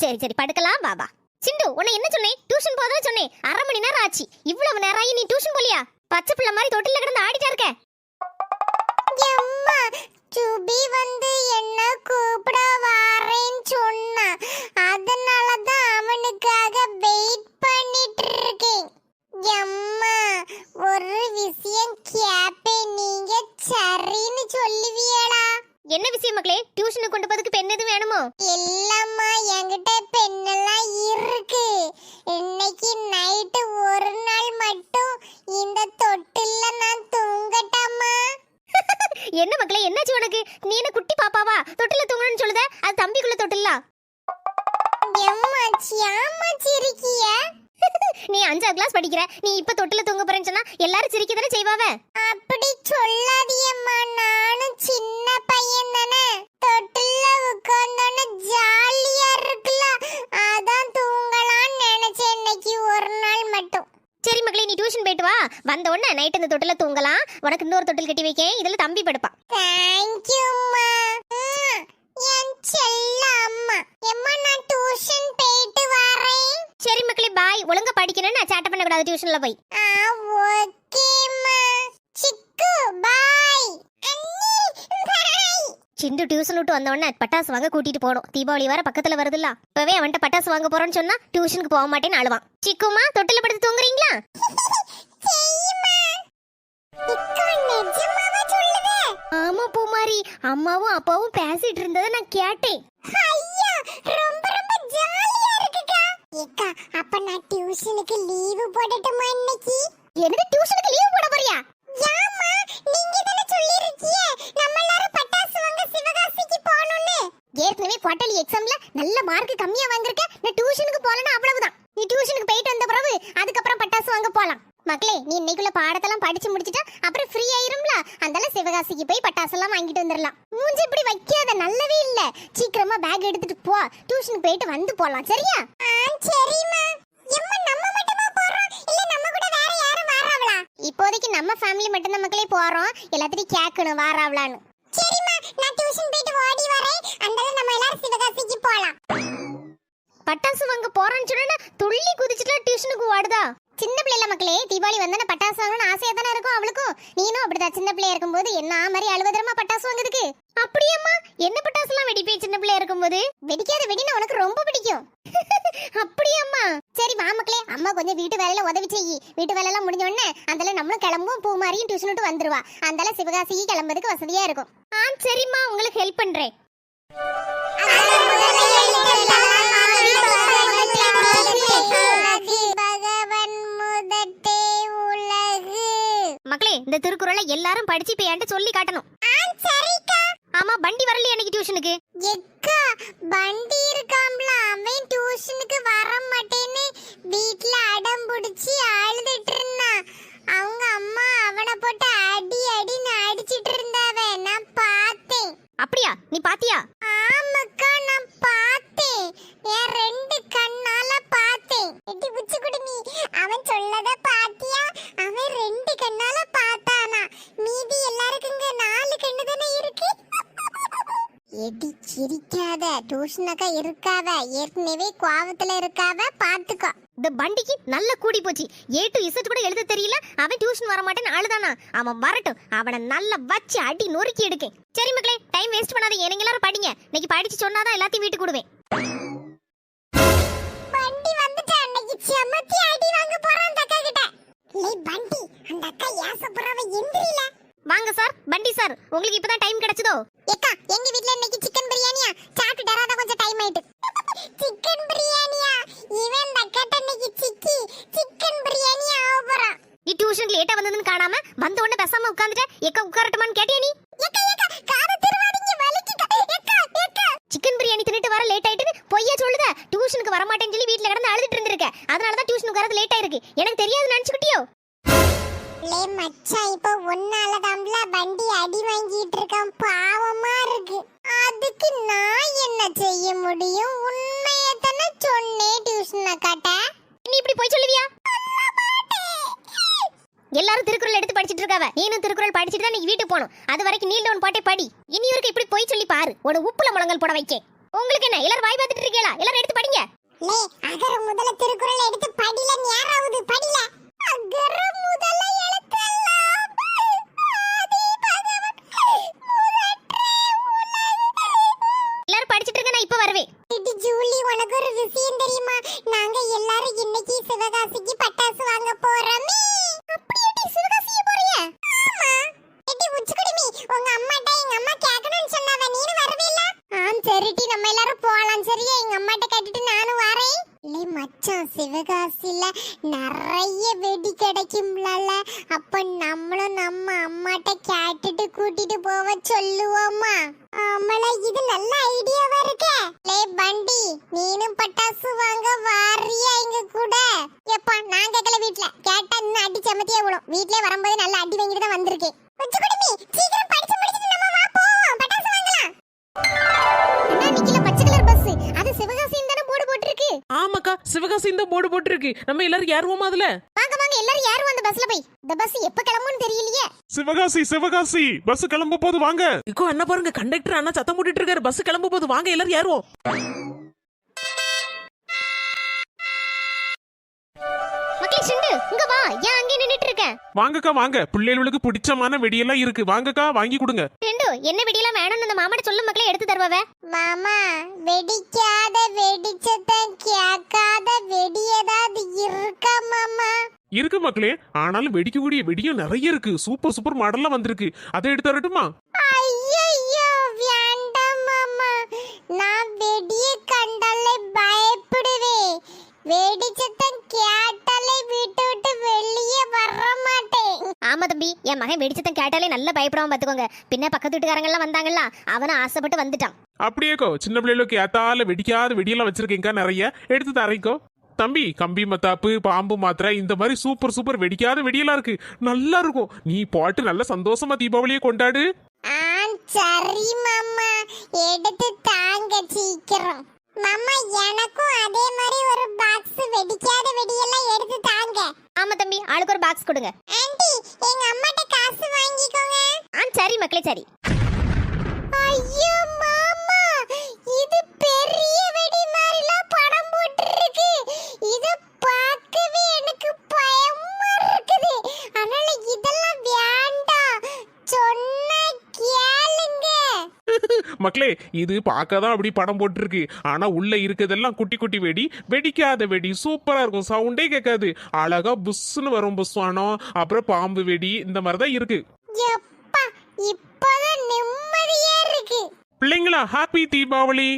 சரி சரி படுக்கலாம் பாபா சிண்டு உன்னை என்ன சொன்னேன்? டியூஷன் போதா சொன்னேன். அரை மணி நேரம் ஆச்சு. இவ்வளவு நேரம் ஆகி நீ டியூஷன் போலியா? பச்சை பிள்ளை மாதிரி தொட்டில கிடந்து ஆடிட்டா இருக்க. அம்மா சுபி வந்து என்ன கூப்பிட வாரேன்னு சொன்னா. அதனால தான் அவனுக்காக வெயிட் பண்ணிட்டு இருக்கேன் அம்மா ஒரு விஷயம் கேப்பேன். நீங்க சரின்னு சொல்லுவீங்களா என்ன விஷயம் மக்களே டியூஷனுக்கு கொண்டு போறதுக்கு பெண் எதுவும் வேணுமோ? இல்லம்மா நீ என்ன குட்டி பாப்பாவா? தொட்டில தூங்கணும்னு சொல்லுத அது தம்பிக்குள்ள சிரிக்கிய நீ அஞ்சாவது கிளாஸ் படிக்கிற நீ இப்ப தொட்டில தூங்க போறேன்னு சொன்னா எல்லாரும் சிரிக்க தானே செய்வாவ? அப்படி சொல்லாதியம்மா நானும் சின்ன பையன் தானே. தொட்டில்ல உட்கார்ந்தோன்னு ஜாலியா இருக்குல்ல சரி மக்களே நீ டியூஷன் போயிட்டு வா. வந்த உடனே நைட் இந்த தொட்டில தூங்கலாம். உனக்கு இன்னொரு தொட்டில் கட்டி வைக்கேன். இதுல தம்பி படுப்பான். தேங்க்யூம்மா என் செல்ல அம்மா. எம்மா நான் டியூஷன் போயிட்டு வரேன். சரி மக்களே பாய் ஒழுங்கா படிக்கணும்னு நான் சேட்டை பண்ணக்கூடாது டியூஷன்ல போய். ஆ ஓகேம்மா சிக்கு பாய் அண்ணி பாய் சிண்டு டியூஷன் விட்டு வந்த உடனே பட்டாசு வாங்க கூட்டிட்டு போகணும் தீபாவளி வர பக்கத்துல வருதுல்ல. இப்பவே அவன்கிட்ட பட்டாசு வாங்க போறோம்னு சொன்னா டியூஷனுக்கு போக மாட்டேன்னு அழுவான். சிக்குமா தொட்டில படுத்து தூங்குறீங்களா? ஆமா பூமாரி அம்மாவும் அப்பாவும் பேசிட்டு இருந்ததை நான் கேட்டேன். அப்ப நான் டியூஷனுக்கு லீவு போடட்டுமா இன்னைக்கு? என்னது டியூஷனுக்கு லீவ் போட போறியா யாமா நீங்க தானே சொல்லிருக்கீங்க நம்ம எல்லாரும் பட்டாசு வாங்க சிவகாசிக்கு போகணும்னு ஏற்கனவே குவார்டர்லி எக்ஸாம்ல நல்ல மார்க் கம்மியா வாங்கிருக்க நான் டியூஷனுக்கு போலனா அவ்வளவுதான் நீ டியூஷனுக்கு போயிட்டு வந்த பிறகு அதுக்கப்புறம் பட்டாசு வாங்க போலாம் மக்களே நீ இன்னைக்குள்ள பாடத்தெல்லாம் படிச்சு முடிச்சிட்டா அப்புறம் ஃப்ரீ ஆயிரும்ல அதனால சிவகாசிக்கு போய் பட்டாசெல்லாம் வாங்கிட்டு வந்துடலாம் மூஞ்சி இப்படி வைக்காத நல்லவே இல்ல சீக்கிரமா பேக் எடுத்துட்டு போ டியூஷனுக்கு போயிட்டு வந்து போலாம் சரியா ஆ சரிம்மா எம்மா நம்ம மட்டுமா போறோம் இல்ல நம்ம கூட வேற யாரும் வராவளா இப்போதைக்கு நம்ம ஃபேமிலி மட்டும் தான் மக்களே போறோம் எல்லாத்தையும் கேட்கணும் வாராவலான்னு சரிம்மா நான் டியூஷன் போயிட்டு ஓடி வரேன் அந்தால நம்ம எல்லாரும் சிவகாசிக்கு போலாம் பட்டாசு வாங்க போறேன்னு சொன்னா துள்ளி டியூஷனுக்கு ஓடுதா? சின்ன பிள்ளைல மக்களே தீபாவளி வந்தா பட்டாசு வாங்கணும்னு ஆசையா தானே இருக்கும் அவளுக்கும்? நீனும் அப்படிதான் சின்ன பிள்ளையா இருக்கும்போது என்ன மாதிரி அழுவதரமா பட்டாசு வாங்குறதுக்கு? அப்படியேம்மா என்ன பட்டாசு எல்லாம் வெடிப்பே சின்ன பிள்ளையா இருக்கும்போது? வெடிக்காத வெடினா உனக்கு ரொம்ப பிடிக்கும். அப்படியேம்மா. சரி வா மக்களே அம்மா கொஞ்சம் வீட்டு வேலையில உதவி செய்யி. வீட்டு வேலை எல்லாம் முடிஞ்ச உடனே அந்தால நம்மளும் கிளம்பும் பூ மாதிரியும் டியூஷன் விட்டு வந்துருவா. அந்தால சிவகாசிக்கு கிளம்புறதுக்கு வசதியா இருக்கும். ஆ சரிம்மா உங்களுக்கு ஹெல்ப் பண்றேன். பகவன் மக்களே இந்த திருக்குறளை எல்லாரும் படிச்சு இப்ப என்கிட்ட சொல்லி காட்டணும். ஆமா பண்டி வரலையே அன்னைக்கு டியூஷனுக்கு எக்கா பண்டி இருக்காம்ல அவன் டியூஷனுக்கு வர மாட்டேன்னு வீட்ல அடம் பிடிச்சி அழுதுட்டு இருந்தான் அவங்க அம்மா அவனை போட்டு அடி அடின்னு அடிச்சிட்டு இருந்தாவ நான் பார்த்தேன். அப்படியா? நீ டியூஷனக்கா இருக்காவ. ஏற்கனவே கோவத்துல இருக்காவ. பாத்துக்கோ. இந்த பண்டிக்கு நல்ல கூடி போச்சு. ஏ டு இசட் கூட எழுத தெரியல. அவன் டியூஷன் வர மாட்டேன்னு அழுதானா? அவன் வரட்டும். அவனை நல்லா வச்சு அடி நொறுக்கி எடுக்கேன். சரி மக்களே டைம் வேஸ்ட் பண்ணாதீங்க. நீங்க எல்லாரும் படிங்க. இன்னைக்கு படிச்சு சொன்னாதான் எல்லாத்தையும் வீட்டுக்கு விடுவேன். பண்டி வந்துட்டு அன்னைக்கு. செமத்தி அடி வாங்க போறான் அந்த அக்கா கிட்ட. லே பண்டி அந்த அக்கா ஏசப்புறவ எந்திரில வாங்க சார் பண்டி சார். உங்களுக்கு இப்பதான் டைம் கிடைச்சதோ? ஏக்கா எங்க வீட்ல இன்னைக்கு சிக்கன் பிரியாணியா சாப்பிட்டு டராத கொஞ்சம் டைம் ஆயிட்டு. சிக்கன் பிரியாணியா இவன் இந்த அக்காட்ட இன்னைக்கு சிக்கி சிக்கன் பிரியாணி ஆக போறான். நீ டியூஷனுக்கு லேட்டா வந்ததுன்னு காணாம வந்த உடனே பேசாம உட்காந்துட்ட எக்க உட்காரட்டுமான்னு கேட்டியா நீ? ஏக்கா ஏக்கா காதை திருவாதீங்க வலிக்குது. ஏக்கா ஏக்கா. சிக்கன் பிரியாணி தின்னுட்டு வர லேட் ஆயிட்டுன்னு பொய்யா சொல்லுத? டியூஷனுக்கு வர மாட்டேன்னு சொல்லி வீட்ல கிடந்து அழுதுட்டு இருந்திருக்க. அதனால தான் டியூஷனுக்கு வரது லேட் ஆயிருக்கு. எனக்கு தெரியாது நினைச்சுக்கிட்டியோ? லே மச்சான் இப்போ ஒன்னால தாம்ல வண்டி அடி வாங்கிட்டு இருக்கான் பாவமா இருக்கு. அதுக்கு நான் என்ன செய்ய முடியும்? உண்மையை தானே சொன்னேன் டியூஷன் அக்காட்ட நீ இப்படி போய் சொல்லுவியா? எல்லாரும் திருக்குறள் எடுத்து படிச்சிட்டு இருக்காவ. நீனும் திருக்குறள் படிச்சிட்டு தான் நீ வீட்டுக்கு போகணும். அது வரைக்கும் நீல் டவுன் பாட்டே படி. இனி வரைக்கும் இப்படி போய் சொல்லி பாரு. உன உப்புல முழங்கல் போட வைக்க. உங்களுக்கு என்ன எல்லாரும் வாய் பார்த்துட்டு இருக்கீங்களா? எல்லாரும் எடுத்து படிங்க. லே அகர முதல திருக்குறள் எடுத்து படில நேராவது படில? எல்லாரும் வருவேன் உனக்கு ஒரு நாங்க எல்லாரும் பட்டாசு வாங்க போறோமே. உங்க அம்மா மச்சான் சிவகாசில நிறைய வெடி கிடைக்கும்ல அப்ப நம்மளும் நம்ம அம்மாட்ட கேட்டுட்டு கூட்டிட்டு போக சொல்லுவோமா? ஆமல இது நல்ல ஐடியாவா இருக்கே. லே பண்டி நீனும் பட்டாசு வாங்க வாரியா எங்க கூட? எப்பா நான் கேட்கல வீட்ல. கேட்டா இன்னும் அடி செமத்தியே விடும் வீட்லயே வரும்போது நல்ல அடி வாங்கிட்டு தான் வந்திருக்கேன். உச்சி குடுமி சீக்கிரம் படிச்சு முடிச்சிட்டு நம்ம வா போவோம். பட்டாசு வாங்கலாம். என்ன நிக்கல பச்சை கலர் பஸ் அது சிவகாசி போட்டிருக்கு. ஆமாக்கா சிவகாசி இந்த போர்டு போட்டிருக்கு. நம்ம எல்லாரும் ஏறுவோமா அதுல? வாங்க வாங்க எல்லாரும் யாரும் அந்த பஸ்ல போய். இந்த பஸ் எப்ப கிளம்பும்னு தெரியலையே. சிவகாசி சிவகாசி பஸ் கிளம்ப போது வாங்க. இக்கோ அண்ணா பாருங்க கண்டக்டர் அண்ணா சத்தம் போட்டுட்டு இருக்காரு. பஸ் கிளம்ப போது வாங்க எல்லாரும் ஏறுவோம். வாங்கக்கா வாங்க. பிள்ளைகளுக்கு பிடிச்சமான வெடியெல்லாம் இருக்கு. வாங்கக்கா வாங்கி கொடுங்க. சிண்டு என்ன வெடியெல்லாம் வேணும்னு அந்த மாமாட்ட சொல்லு மக்களே எடுத்து தருவாவே? மாமா வெடிக்காத வெடிச்சதான் கேட்காத வெடி ஏதாவது இருக்கா மாமா? இருக்கு மக்களே. ஆனாலும் வெடிக்கக்கூடிய வெடியும் நிறைய இருக்கு. சூப்பர் சூப்பர் மாடல்லாம் வந்திருக்கு. அதை எடுத்து வரட்டுமா ஐயோ வேண்டாம் மாமா. நான் வெடியை கண்டாலே பயப்படுவேன். வெடி சத்தம் கேட்டாலே வீட்டை விட்டு வெளியே வர மாட்டேன் ஆமா தம்பி என் மகன் வெடிச்சத்தம் கேட்டாலே நல்ல பயப்படாம பாத்துக்கோங்க. பின்ன பக்கத்து வீட்டுக்காரங்க எல்லாம் வந்தாங்கல்ல அவனும் ஆசைப்பட்டு வந்துட்டான். அப்படியேக்கோ சின்ன பிள்ளைகளுக்கு ஏத்தால வெடிக்காத வெடியெல்லாம் வச்சிருக்கீங்க நிறைய. எடுத்து தரேங்கோ தம்பி கம்பி மத்தாப்பு பாம்பு மாத்திரை இந்த மாதிரி சூப்பர் சூப்பர் வெடிக்காத வெடியெல்லாம் இருக்கு. நல்லா இருக்கும். நீ போட்டு நல்ல சந்தோஷமா தீபாவளியை கொண்டாடு. சரி மாமா. எடுத்து தாங்க சீக்கிரம். மாமா எனக்கும் அதே மாதிரி ஒரு பாக்ஸ் வெடிக்காத வெடியெல்லாம் எடுத்து தாங்க. ஆமா தம்பி ஆளுக்கு ஒரு பாக்ஸ் கொடுங்க. ஆண்டி எங்க அம்மாட்ட காசு வாங்கிக்கோங்க. ஆ சரி மக்களே சரி. ஐயோ மாமா இது பெரிய வெடி மாதிரிலாம் படம் போட்டுருக்கு. இத பார்க்கவே எனக்கு பயமா இருக்குது அதனால இதெல்லாம் வேண்டாம் சொன்னா கேளுங்க மக்களே இது பார்க்க தான் அப்படி படம் போட்டிருக்கு. ஆனா உள்ள இருக்கிறதெல்லாம் குட்டி குட்டி வெடி வெடிக்காத வெடி சூப்பரா இருக்கும். சவுண்டே கேட்காது. அழகா புஷ்னு வரும் புஷ்வானம் அப்புறம் பாம்பு வெடி இந்த மாதிரி தான் இருக்கு. பிள்ளைங்களா ஹாப்பி தீபாவளி.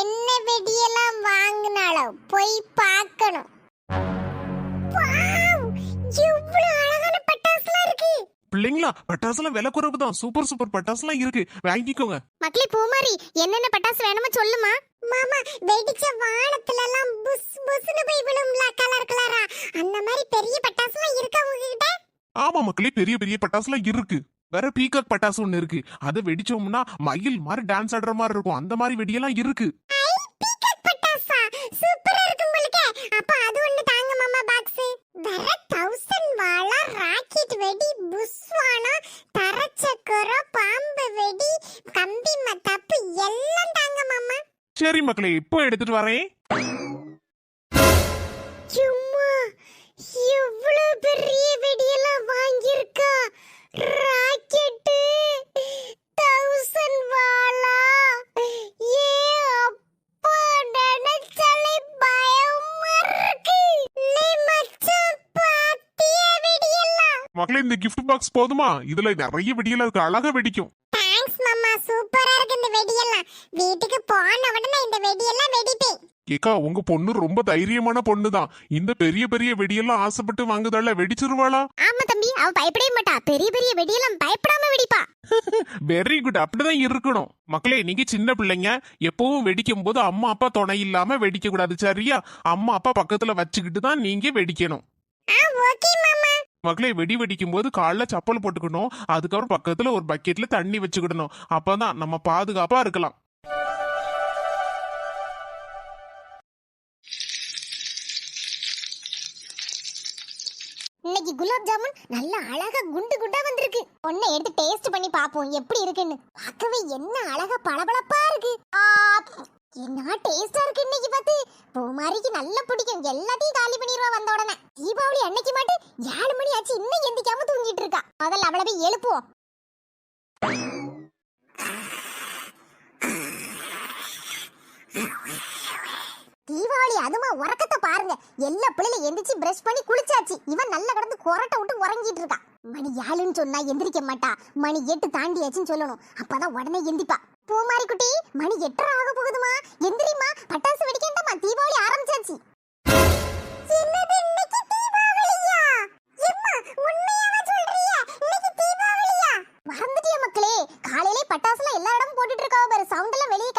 என்ன வெடியெல்லாம் வாங்கினாலோ போய் பார்க்கணும். பிள்ளைங்களா பட்டாசுலாம் விலை குறைவு தான் சூப்பர் சூப்பர் பட்டாசுலாம் இருக்கு. வாங்கிக்கோங்க. மக்களே பூமாரி என்னென்ன பட்டாசு வேணுமோ சொல்லுமா. மாமா வெடிச்ச வானத்துல எல்லாம் புஸ் புஸ்னு போய் விழும்ல கலர் கலரா அந்த மாதிரி பெரிய பட்டாசுலாம் இருக்கா உங்ககிட்ட? ஆமா மக்களே பெரிய பெரிய பட்டாசுலாம் இருக்கு. வேற பீகாக் பட்டாசு ஒண்ணு இருக்கு. அதை வெடிச்சோம்னா மயில் மாதிரி டான்ஸ் ஆடுற மாதிரி இருக்கும். அந்த மாதிரி வெடியெல்லாம் இருக்கு. வாழா ராக்கெட் வெடி புஸ்வானா தரச்சக்கரம் பாம்பு வெடி கம்பி மத்தாப்பு எல்லாம் தாங்க மாமா. சரி மக்களே இப்போ எடுத்துட்டு வரேன். சும்மா இவ்வளவு பெரிய வெடியெல்லாம் வாங்கியிருக்கா? ராக்கெட்டு gift பாக்ஸ் போதுமா? இதுல நிறைய வெடியெல்லாம் இருக்கு. அழகா வெடிக்கும். தேங்க்ஸ் மாமா. சூப்பரா இருக்கு இந்த வெடியெல்லாம். வீட்டுக்கு போன உடனே இந்த வெடியெல்லாம் வெடிப்பேன் ஏக்கா உங்க பொண்ணு ரொம்ப தைரியமான பொண்ணு தான் இந்த பெரிய பெரிய வெடியெல்லாம் ஆசைப்பட்டு வாங்குதால வெடிச்சிருவாளா? ஆமா தம்பி. அவ பயப்படவே மாட்டா. பெரிய பெரிய வெடியெல்லாம் பயப்படாம வெடிப்பா. வெரி குட் அப்படிதான் இருக்கணும். மக்களே நீங்க சின்ன பிள்ளைங்க. எப்பவும் வெடிக்கும் போது அம்மா அப்பா துணை இல்லாம வெடிக்க கூடாது சரியா? அம்மா அப்பா பக்கத்துல வச்சுக்கிட்டு தான் நீங்க வெடிக்கணும். ஓகே மாமா. மக்களே வெடி வெடிக்கும் போது காலைல சப்பல் போட்டுக்கணும். அதுக்கப்புறம் பக்கத்துல ஒரு பக்கெட்ல தண்ணி வச்சுக்கிடணும். அப்பதான் நம்ம பாதுகாப்பா இருக்கலாம். இன்னைக்கு குலாப் ஜாமுன் நல்ல அழகா குண்டு குண்டா வந்திருக்கு. ஒன்னு எடுத்து டேஸ்ட் பண்ணி பாப்போம் எப்படி இருக்குன்னு. பார்க்கவே என்ன அழகா பளபளப்பா இருக்கு. என்ன டேஸ்டா இருக்கு இன்னைக்கு பார்த்து? பூமாரிக்கு நல்லா பிடிக்கும். எல்லாத்தையும் காலி பண்ணிடுவா வந்த உடனே. தீபாவளி அன்னைக்கு மட்டும் ஏழு மணி ஆச்சு இன்னும் எந்திக்காம தூங்கிட்டு இருக்கா. முதல்ல அவளை போய் எழுப்புவோம். தீபாவளி அதுமா உறக்கத்தை பாருங்க. எல்லா பிள்ளைல எந்திரிச்சு பிரஷ் பண்ணி குளிச்சாச்சு. இவன் நல்லா கிடந்து கொரட்டை விட்டு உறங்கிட்டு இருக்கா. மணி ஏழுன்னு சொன்னா எந்திரிக்க மாட்டா. மணி எட்டு தாண்டியாச்சுன்னு சொல்லணும். அப்பதான் உடனே எந்திப்பா. பூமாரி குட்டி மணி எட்டரை ஆக போகுதுமா. எந்திரிமா பட்டாசு வெடிக்கண்டாமா தீபாவளி ஆரம்பிச்சாச்சு. தீபாவளியா? தீபாவளியா? எல்லா இடமும் பாரு. வெளியே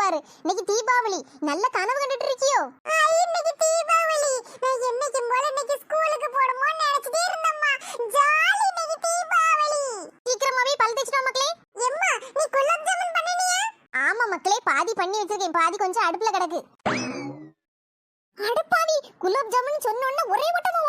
பாரு. இன்னைக்கு தீபாவளி. நல்ல கனவு கண்டுட்டு இருக்கியோ? இன்னைக்கு தீபாவளி. நான் என்னைக்கும் போல இன்னைக்கு ஸ்கூலுக்கு போடுமோன்னு நினைச்சிட்டே இருந்தம்மா. ஜாலி இன்னைக்கு தீபாவளி. சீக்கிரமாவே பல் மக்களே. எம்மா நீ குலாப் ஜாமுன் பண்ணினியா? ஆமா மக்களே பாதி பண்ணி வச்சிருக்கேன். பாதி கொஞ்சம் அடுப்புல கிடக்கு. அடுப்பாவி குலாப் ஜாமுன் சொன்ன உடனே ஒரே ஓட்டமா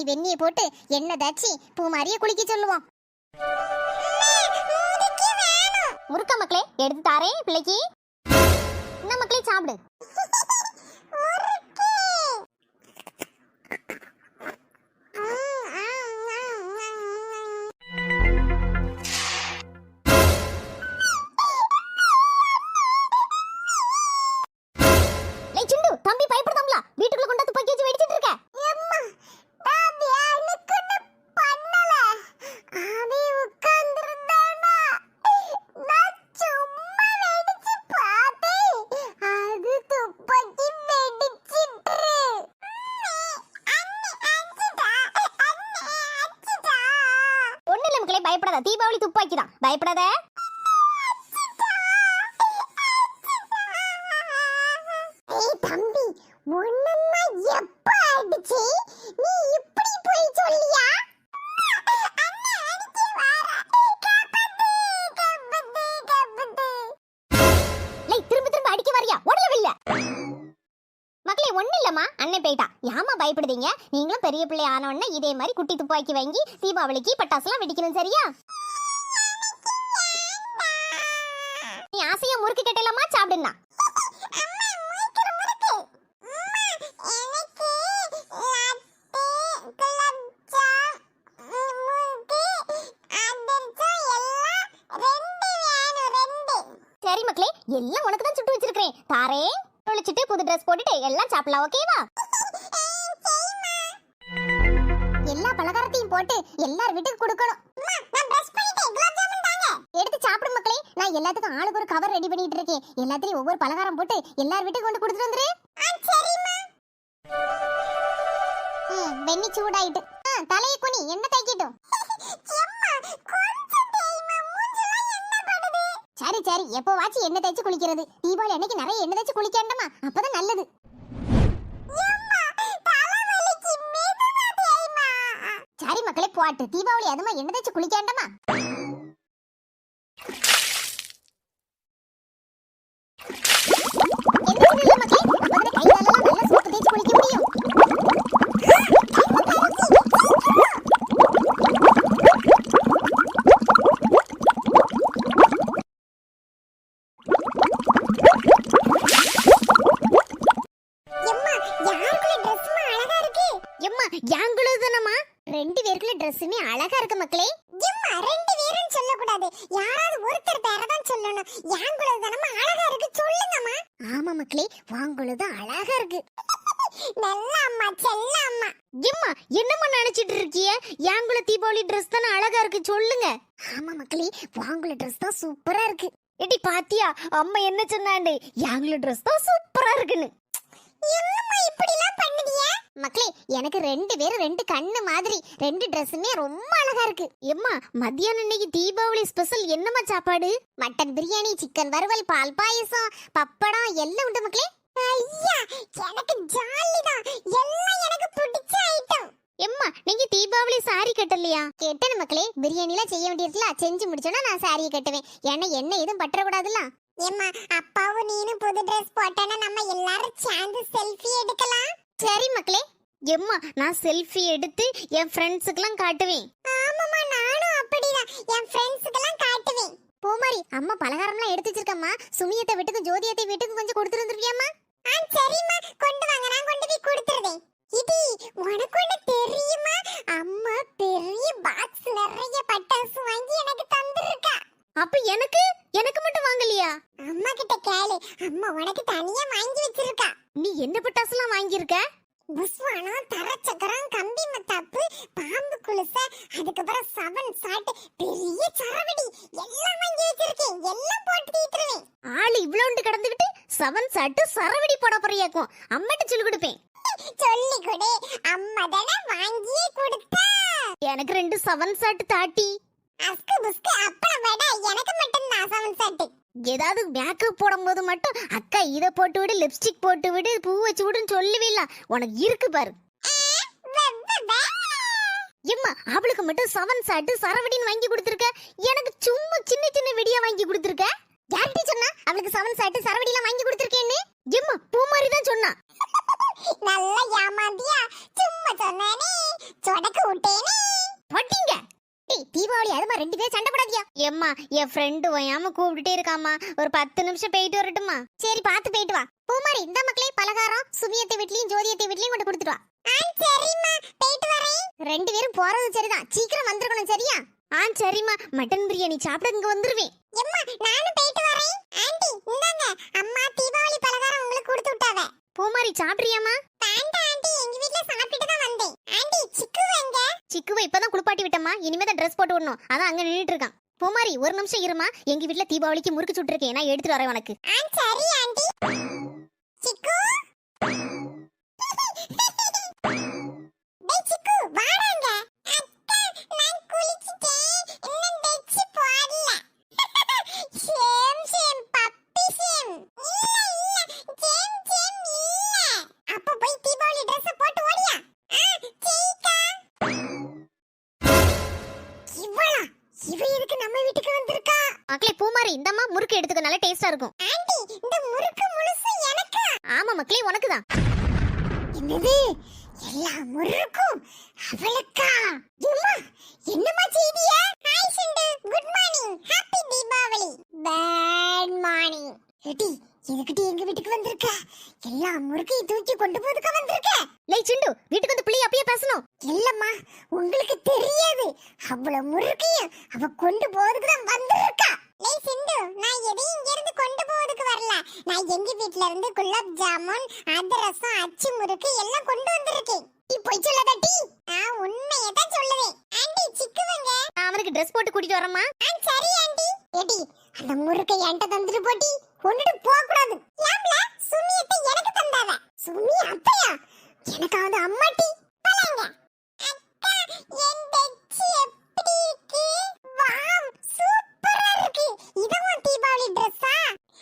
பண்ணியாச்சு வெந்நியை போட்டு எண்ணெய் தாச்சி பூ மாதிரியே குளிக்க சொல்லுவோம். முறுக்கு முறுக்க மக்களே எடுத்து தாரேன் பிள்ளைக்கு. என்ன மக்களே சாப்பிடு. பயப்படாத. தம்பி உன்னம்மா எப்ப அடிச்சு? நீ இப்படி போய் சொல்லியா? மக்களே ஒண்ணு இல்லம்மா. அண்ணன் போயிட்டா. ஏமா பயப்படுதீங்க? நீங்களும் பெரிய பிள்ளை ஆன உடனே இதே மாதிரி குட்டி துப்பாக்கி வாங்கி தீபாவளிக்கு பட்டாசுலாம் வெடிக்கணும் சரியா நீ ஆசையா முறுக்கு கட்டலாமா சாப்பிடுனா அம்மா முறுக்கு முறுக்கு அம்மா எனக்கு லட்டு குலாப் ஜாம் முறுக்கு அதிரசம் எல்லாம் ரெண்டு வேணும் ரெண்டு சரி மக்களே எல்லாம் உனக்கு தான் சுட்டு வச்சிருக்கேன் தாரே தொழிச்சிட்டு புது ட்ரெஸ் போட்டுட்டு எல்லாம் சாப்பிடலாம் ஓகேவா எல்லா பலகாரத்தையும் போட்டு எல்லார் வீட்டுக்கு கொடுக்கணும். எடுத்து சாப்பிடும் மக்களே. நான் எல்லாத்துக்கும் ஆளுக்கு ஒரு கவர் ரெடி பண்ணிட்டு இருக்கேன். எல்லாத்தையும் ஒவ்வொரு பலகாரம் போட்டு எல்லார் வீட்டுக்கு கொண்டு கொடுத்துட்டு வந்துரு. வெண்ணி சூடாயிட்டு. தலையை குனி என்ன தைக்கிட்டும் எம்மா கொஞ்சம் தேய்மா மூஞ்செல்லாம் என்ன பண்ணுது சரி சரி எப்போ வாச்சு எண்ணெய் தேய்ச்சி குளிக்கிறது. தீபாவளி அன்னைக்கு நிறைய எண்ணெய் தேய்ச்சி குளிக்கண்டமா அப்பதான் நல்லது. சரி மக்களே போட்டு. தீபாவளி அதுமா எண்ணெய் தேய்ச்சி குளிக்கண்டமா எம்மா என்னம்மா நினைச்சிட்டு இருக்கிய யாங்குள தீபாவளி ட்ரெஸ் தானே அழகா இருக்கு சொல்லுங்க. ஆமா மக்களே வாங்குள ட்ரெஸ் தான் சூப்பரா இருக்கு. எடி பாத்தியா அம்மா என்ன சொன்னாண்டே? யாங்குள ட்ரெஸ் தான் சூப்பரா இருக்குன்னு. மக்களே எனக்கு ரெண்டு பேரும் ரெண்டு கண்ணு மாதிரி ரெண்டு ட்ரெஸ்ஸுமே ரொம்ப அழகா இருக்கு. எம்மா மத்தியானம் இன்னைக்கு தீபாவளி ஸ்பெஷல் என்னம்மா சாப்பாடு? மட்டன் பிரியாணி சிக்கன் வறுவல் பால் பாயசம் பப்படம் எல்லாம் உண்டு மக்களே. ஐயா எனக்கு ஜாலிதான். எல்லாம் எனக்கு பிடிச்ச ஐட்டம் எம்மா நீங்க தீபாவளி சாரி கட்டலையா? கேட்டேன் மக்களே பிரியாணிலாம் செய்ய வேண்டியிருக்குல செஞ்சு முடிச்சோன்னா நான் சாரியை கட்டுவேன். ஏன்னா என்ன எதுவும் பற்றக்கூடாதுல்ல? ஏம்மா அப்பாவும் நீனும் புது ட்ரெஸ் போட்டேன்னா நம்ம எல்லாரும் சேர்ந்து செல்ஃபி எடுக்கலாம். சரி மக்களே. எம்மா நான் செல்ஃபி எடுத்து என் ஃப்ரெண்ட்ஸுக்கெல்லாம் காட்டுவேன். ஆமாம்மா நானும் அப்படிதான். என் ஃப்ரெண்ட்ஸுக்கெல்லாம் பூமாரி அம்மா பலகாரம்லாம் எடுத்து வச்சிருக்கம்மா. சுமியத்தை வீட்டுக்கு ஜோதியத்தை வீட்டுக்கு கொஞ்சம் கொடுத்துருந்துருக்கியாம்மா? ஆ சரிம்மா. கொண்டு வாங்க நான் கொண்டு போய் கொடுத்துருவேன் இது உனக்கு ஒண்ணு தெரியுமா? அம்மா பெரிய பாக்ஸ் நிறைய பட்டாசு வாங்கி எனக்கு தந்திருக்கா. அப்ப எனக்கு? எனக்கு மட்டும் வாங்கலையா? அம்மா கிட்ட கேளு. அம்மா உனக்கு தனியா வாங்கி வச்சிருக்கா. நீ என்ன பட்டாசுலாம் வாங்கியிருக்க? புஸ்வானம் தரச்சக்கரம் கம்பி மத்தாப்பு பாம்பு குலுச அதுக்கப்புறம் சவன் சாட்டு பெரிய சரவடி. எல்லாம் வாங்கி வச்சிருக்கேன். எல்லாம் போட்டு தீத்துருவேன். ஆள் இவ்வளோண்டு கடந்துகிட்டு செவன் சாட்டு சரவடி போட போறியாக்கும். அம்மாட்ட சொல்லி கொடுப்பேன். சொல்லி கொடு. அம்மா தானே வாங்கியே கொடுத்தா. எனக்கு ரெண்டு செவன் சாட்டு தாட்டி. அஸ்கு புஸ்கு அப்பளம் வடை எனக்கு மட்டும் தான் சவன் சாட்டு ஏதாவது மேக்கப் போடும்போது மட்டும் அக்கா இதை போட்டு விடு லிப்ஸ்டிக் போட்டு விடு பூ வச்சு விடுன்னு சொல்லுவீல்ல உனக்கு இருக்கு பாரு. எம்மா அவளுக்கு மட்டும் செவன் சாட்டு சரவடின்னு வாங்கி கொடுத்துருக்க. எனக்கு சும்மா சின்ன சின்ன வெடியா வாங்கி கொடுத்துருக்க. யார்கிட்ட சொன்னா? அவளுக்கு செவன் சாட்டு சரவடிலாம் வாங்கி கொடுத்துருக்கேன்னு? எம்மா பூ மாதிரி தான் சொன்னா. நல்லா ஏமாந்தியா? சும்மா சொன்னானே. சொடக்கு விட்டேனே. தீபாவளி அதுமா ரெண்டு பேரும் சண்டை போடாதியா? எம்மா என் ஃப்ரெண்டு ஓயாம கூப்பிட்டுட்டே இருக்காமா ஒரு பத்து நிமிஷம் போயிட்டு வரட்டுமா சரி பார்த்து போயிட்டு வா. பூமாரி இந்த மக்களே பலகாரம் சுமியத்தை வீட்லயும் ஜோதியத்தை வீட்லயும் கொண்டு கொடுத்துட்டு வா. சரிம்மா. போயிட்டு வரேன். ரெண்டு பேரும் போறது சரிதான். சீக்கிரம் வந்துருக்கணும் சரியா? ஆ சரிம்மா. மட்டன் பிரியாணி சாப்பிட இங்க வந்துருவேன். எம்மா நானும் போயிட்டு வரேன். ஆண்டி இந்தாங்க. அம்மா தீபாவளி பலகாரம் உங்களுக்கு கொடுத்து விட்டாவ பூமாரி சாப்பிடுறியாமா வேண்டாம் ஆண்டி. எங்க வீட்ல சாப்பிட்டுட்டு தான் வந்தேன். ஆண்டி சிக்கு எங்க சிக்குவை இப்பதான் குளிப்பாட்டி விட்டம்மா. இனிமே தான் ட்ரெஸ் போட்டு விடணும். அதான் அங்க நின்னுட்டு இருக்கான். பூமாரி ஒரு நிமிஷம் இருமா. எங்க வீட்ல தீபாவளிக்கு முறுக்கு சுட்டுருக்கேன் நான் எடுத்துட்டு வரேன் உனக்கு. ஆ சரி ஆண்டி. சிக்கு. டேய் சிக்கு வாடாங்க. எடுத்துக்க நல்லா டேஸ்டா இருக்கும் ஆண்டி இந்த முறுக்கு முழுசு எனக்கு ஆமா மக்களே உனக்கு தான் என்னது எல்லா முறுக்கும் அவளுக்கா எம்மா என்னம்மா செய்தியா? Hi Sindu. Good morning happy Deepavali bad morning eddy எதுக்கிட்ட எங்க வீட்டுக்கு வந்திருக்க? எல்லா முறுக்கையும் தூக்கி கொண்டு போதுக்க வந்திருக்க? லேய் சிண்டு வீட்டுக்கு வந்து பிள்ளை அப்பயே பேசணும். இல்லம்மா உங்களுக்கு தெரியாது. அவ்வளவு முறுக்கையும் அவ கொண்டு போறதுக்கு தான் வந்திருக்கா. லேய் சிந்து நான் எதையும் இங்க இருந்து கொண்டு போறதுக்கு வரல. நான் எங்க வீட்ல இருந்து குலாப் ஜாமுன் அதிரசம் அச்சு முறுக்கு எல்லாம் கொண்டு வந்திருக்கேன். நீ போய் சொல்லாத டீ. நான் உண்மையை தான் சொல்லுவேன். ஆண்டி சிக்குவங்க நான் அவனுக்கு ட்ரெஸ் போட்டு கூட்டிட்டு வரேம்மா. ஆ சரி ஆண்டி. எடி அந்த முறுக்கை என்கிட்ட தந்துட்டு போட்டி கொண்டுட்டு போக கூடாது ஏம்ல? சுமியத்தை எனக்கு தந்தாவ. சுமி அத்தையா எனக்காவது அம்மாட்டி பலங்க அக்கா என் டெக்ஸ் எப்படி இருக்கு? வாவ் சூப்பரா இருக்கு. இதுவும் தீபாவளி ட்ரெஸ்ஸா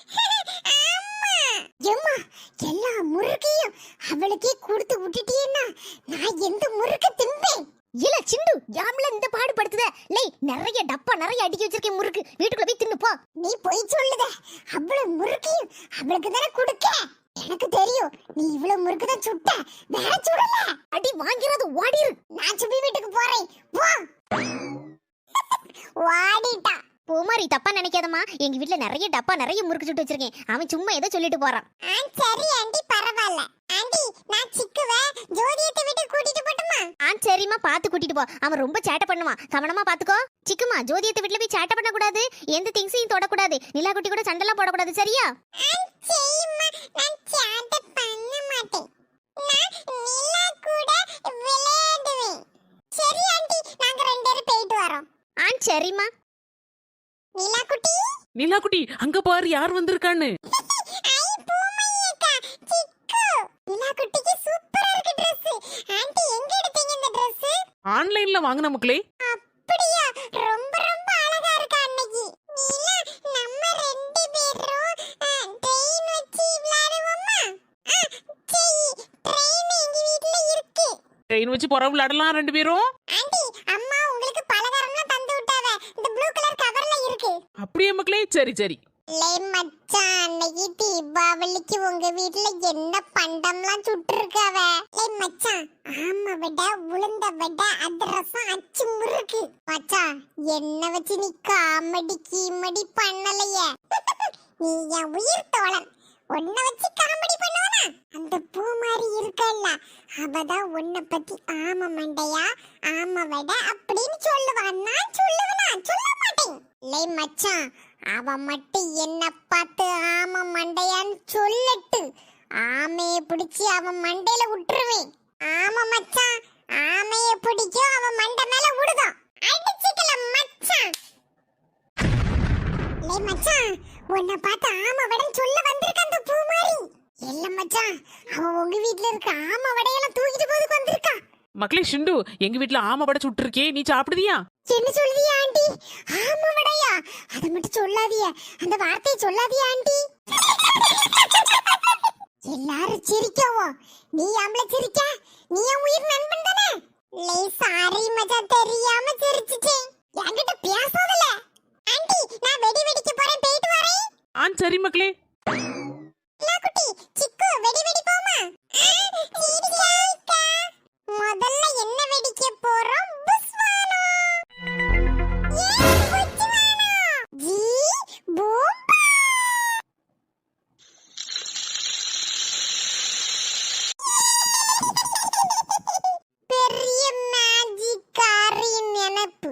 எம்மா எல்லா முறுக்கையும் அவளுக்கே கொடுத்து விட்டுட்டீன்னா நான் எந்த முறுக்கு தின்பேன் இல்ல சிண்டு யாம்ல இந்த பாடு படுத்துத நிறைய டப்பா நிறைய அடிக்கி வச்சிருக்கேன் முறுக்கு. வீட்டுக்குள்ள போய் தின்னு போ. நீ போய் சொல்லுத. அவ்வளவு முறுக்கையும் அவளுக்கு தானே கொடுக்க? எனக்கு தெரியும் நீ இவ்வளவு முறுக்கு தான் சுட்ட. வேற சுடல. அடி வாங்கிறது ஓடிரு. நான் சுபி வீட்டுக்கு போறேன். போ. வாடிட்டா பூமாரி தப்பா நினைக்காதம்மா. எங்க வீட்ல நிறைய டப்பா நிறைய முறுக்கு சுட்டு வச்சிருக்கேன். அவன் சும்மா ஏதோ சொல்லிட்டு போறான். ஆ சரி ஆண்டி பரவாயில்ல. ஆண்டி நான் சிக்குவ. ஜோதியத்தை வீட்டுக்கு கூட்டிட்டு போட்டுமா? ஆ சரிம்மா பார்த்து கூட்டிட்டு போ. அவன் ரொம்ப சேட்டை பண்ணுவான். கவனமா பாத்துக்கோ சிக்குமா ஜோதியத்தை வீட்ல போய் சேட்டை பண்ண கூடாது எந்த திங்ஸையும் தொடக்கூடாது. நிலா குட்டி கூட சண்டெல்லாம் போடக்கூடாது சரியா? செய்யுமா நான் சாட்ட பண்ண மாட்டேன். நான் நிலா கூட விளையாடுவேன். சரி ஆண்டி நாங்க ரெண்டு பேரும் போயிட்டு வரோம். ஆ சரிம்மா. நிலா குட்டி நிலாக்குட்டி அங்க பாரு யார் வந்திருக்கான்னு. ஐ பூமையக்கா சிக்கு. நிலா குட்டிக்கு சூப்பரா இருக்கு Dress. ஆன்லைன்ல வாங்கின மக்களே. அப்படியா? ரொம்ப ரொம்ப அழகா இருக்கா அன்னைக்கு. நீலா நம்ம ரெண்டு பேரும் ட்ரெயின் வச்சு விளையாடுவோமா? ஆ, சரி ட்ரெயின் எங்க வீட்ல இருக்கு. ட்ரெயின் வச்சு புற விளையாடலாம் ரெண்டு பேரும். அப்படியே மக்களே சரி சரி. லே மச்சான் அன்னைக்கு தீபாவளிக்கு உங்க வீட்டுல என்ன பண்டம்லாம் சுட்டிருக்காவ லே மச்சான் ஆமா விட உளுந்த விட அதிரசம் அச்சு முறுக்கு. மச்சான் என்ன வச்சு நீ காமெடி கீமடி பண்ணலையே? நீ என் உயிர் தோழன். உன்னை வச்சு காமெடி பண்ணுவனா? அந்த பூ மாதிரி இருக்கல்ல. அவதான் உன்னை பத்தி ஆமா மண்டையா ஆமா வட அப்படின்னு சொல்லுவா நான் சொல்லுவனா? சொல்ல மாட்டேன். லே மச்சான் அவ மட்டும் என்ன பார்த்து ஆமா மண்டையான்னு சொல்லட்டு. ஆமைய பிடிச்சி அவன் மண்டையில விட்டுருவேன். ஆமா மச்சான் ஆமைய பிடிக்கும் அவன் மண்டை மேல விடுதான். அடிச்சுக்கல மச்சான். இல்லை மச்சான் உன்னை பார்த்து ஆமா வடன் சொல்ல வந்திருக்க அந்த பூ மாதிரி இல்ல மச்சான் அவன் உங்க வீட்ல இருக்க ஆமா வடையெல்லாம் தூக்கிட்டு போதுக்கு வந்திருக்கா. மக்களே ஷிண்டு எங்க வீட்ல ஆமை பட சுட்டுருக்கே நீ சாப்பிடுதியா? என்ன சொல்லுதியா ஆண்டி? ஆமா வடையா? அதை மட்டும் சொல்லாதிய அந்த வார்த்தையை சொல்லாதியா ஆண்டி? எல்லாரும் சிரிக்கவோ? நீ ஆம்பளை சிரிக்க? நீ என் உயிர் நண்பன் தானே? லே சாரி மச்சான் தெரியாம சிரிச்சிட்டேன். என்கிட்ட பேசாதல. ஆண்டி நான் வெடி வெடிக்க போறேன் போயிட்டு ஆ சரி மக்களே. குட்டி சிக்கு வெடி வெடிப்போமா முதல்ல என்ன வெடிக்க போறோம் புஸ்வானம் ஏய், புஸ்வானம். ஜீ, பூம்பா. பெரிய மேஜிக் காரின் நினைப்பு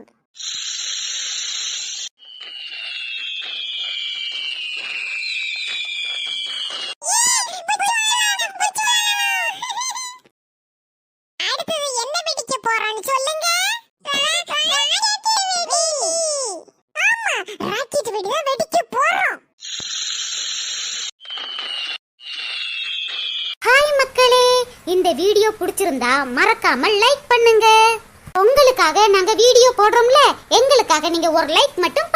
அடுத்தது என்ன வெடிக்க போறோம்னு சொல்லுங்க ஆமா ராக்கெட் வெடி தான் வெடிக்க போறோம் ஹாய் மக்களே இந்த வீடியோ பிடிச்சிருந்தா மறக்காம லைக் பண்ணுங்க. உங்களுக்காக நாங்க வீடியோ போடுறோம்ல எங்களுக்காக நீங்க ஒரு லைக் மட்டும்